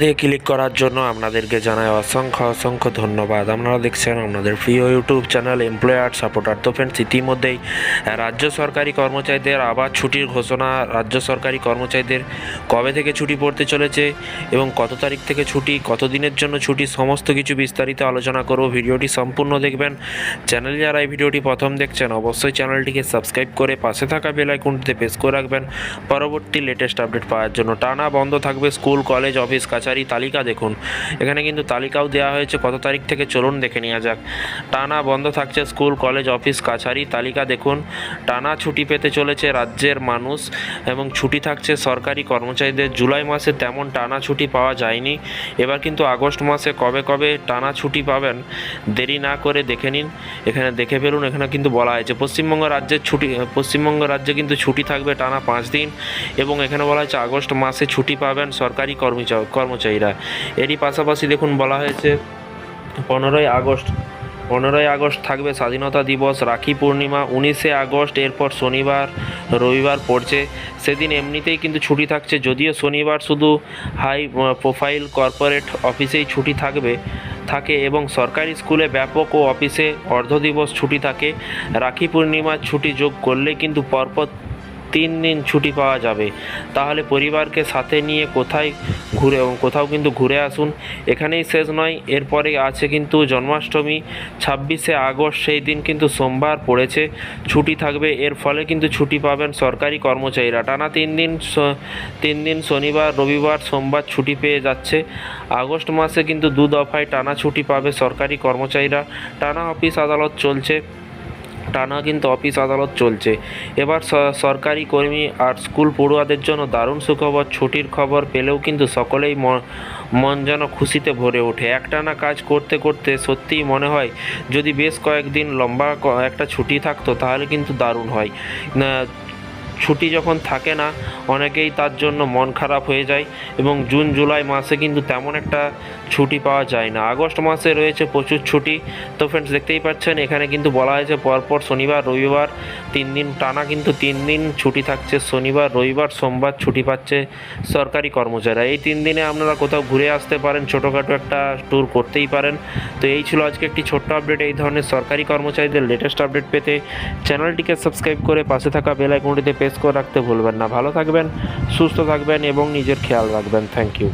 দিয়ে ক্লিক করার জন্য আপনাদেরকে জানাই অসংখ্য অসংখ্য ধন্যবাদ। আপনারা দেখছেন আপনাদের প্রিয় ইউটিউব চ্যানেল এমপ্লয়ার সাপোর্টার তো ফ্রেন্ডস ইতিমধ্যেই রাজ্য সরকারি কর্মচারীদের আবার ছুটির ঘোষণা। রাজ্য সরকারি কর্মচারীদের কবে থেকে ছুটি পড়তে চলেছে এবং কত তারিখ থেকে ছুটি, কত দিনের জন্য ছুটি, সমস্ত কিছু বিস্তারিত আলোচনা করব। ভিডিওটি সম্পূর্ণ দেখবেন। চ্যানেল যারা এই ভিডিওটি প্রথম দেখছেন, অবশ্যই চ্যানেলটিকে সাবস্ক্রাইব করে পাশে থাকা বেল আইকনটিতে প্রেস করে রাখবেন। পরবর্তী লেটেস্ট আপডেট পাওয়ার জন্য। টানা বন্ধ থাকবে স্কুল কলেজ অফিস কাছারি তালিকা দেখুন। এখানে কিন্তু তালিকাও দেওয়া হয়েছে, কত তারিখ থেকে চলুন দেখে নেওয়া যাক। টানা বন্ধ থাকছে স্কুল, কলেজ, অফিস, কাছারি, তালিকা দেখুন। টানা ছুটি পেতে চলেছে রাজ্যের মানুষ এবং ছুটি থাকছে সরকারি কর্মচারীদের। জুলাই মাসে তেমন টানা ছুটি পাওয়া যায়নি। এবার কিন্তু আগস্ট মাসে কবে কবে টানা ছুটি পাবেন, দেরি না করে দেখে নিন। এখানে দেখে ফেলুন, এখানে কিন্তু বলা হয়েছে, পশ্চিমবঙ্গ রাজ্যের ছুটি, পশ্চিমবঙ্গ রাজ্যে কিন্তু ছুটি থাকবে টানা পাঁচ দিন এবং এখানে বলা হয়েছে আগস্ট মাসে ছুটি পাবেন সরকারি কর্মচারী। কর্মচারীরা এরই পাশাপাশি দেখুন, বলা হয়েছে পনেরোই আগস্ট পনেরোই আগস্ট থাকবে স্বাধীনতা দিবস, রাখি পূর্ণিমা, উনিশে আগস্ট, এরপর শনিবার, রবিবার পড়ছে। সেদিন এমনিতেই কিন্তু ছুটি থাকছে, যদিও শনিবার শুধু হাই প্রোফাইল কর্পোরেট অফিসেই ছুটি থাকবে, থাকে এবং সরকারি স্কুলে ব্যাপক ও অফিসে অর্ধ দিবস ছুটি থাকে। রাখি পূর্ণিমার ছুটি যোগ করলে কিন্তু পরপর তিন দিন ছুটি পাওয়া যাবে। তাহলে পরিবারকে সাথে নিয়ে কোথায় ঘুরে কোথাও কিন্তু ঘুরে আসুন। এখানেই শেষ নয় এরপরে আছে কিন্তু জন্মাষ্টমী। ছাব্বিশে আগস্ট সেই দিন কিন্তু সোমবার পড়েছে, ছুটি থাকবে, এর ফলে কিন্তু ছুটি পাবেন সরকারি কর্মচারীরা। টানা তিন দিন তিন দিন শনিবার, রবিবার, সোমবার ছুটি পেয়ে যাচ্ছে। আগস্ট মাসে কিন্তু দু দফায় টানা ছুটি পাবে সরকারি কর্মচারীরা। টানা অফিস আদালত চলছে। টানা কিন্তু অফিস আদালত চলছে। এবার সরকারি কর্মী আর স্কুল পড়ুয়াদের জন্য দারুণ সুখবর, ছুটির খবর পেলেও কিন্তু সকলেই মন যেন খুশিতে ভরে ওঠে। একটানা কাজ করতে করতে সত্যিই মনে হয়, যদি বেশ কয়েকদিন লম্বা একটা ছুটি থাকতো তাহলে কিন্তু দারুণ হয়। ছুটি যখন থাকে না, অনেকেই তার জন্য মন খারাপ হয়ে যায় এবং জুন, জুলাই মাসে কিন্তু তেমন একটা ছুটি পাওয়া যায় না। আগস্ট মাসে রয়েছে প্রচুর ছুটি। তো ফ্রেন্ডস দেখতেই পাচ্ছেন, এখানে কিন্তু বলা হয়েছে পরপর শনিবার, রবিবার তিন দিন, টানা কিন্তু তিন দিন ছুটি থাকছে। শনিবার, রবিবার, সোমবার ছুটি পাচ্ছে সরকারি কর্মচারীরা। এই তিন দিনে আপনারা কোথাও ঘুরে আসতে পারেন, ছোটোখাটো একটা ট্যুর করতেই পারেন। তো এই ছিল আজকে একটি ছোট্ট আপডেট এই ধরনের সরকারি কর্মচারীদের লেটেস্ট আপডেট পেতে চ্যানেলটিকে সাবস্ক্রাইব করে পাশে থাকা বেল আইকনটিতে প্রেস করে রাখতে ভুলবেন না। ভালো থাকবেন সুস্থ থাকবেন এবং নিজের খেয়াল রাখবেন। Thank you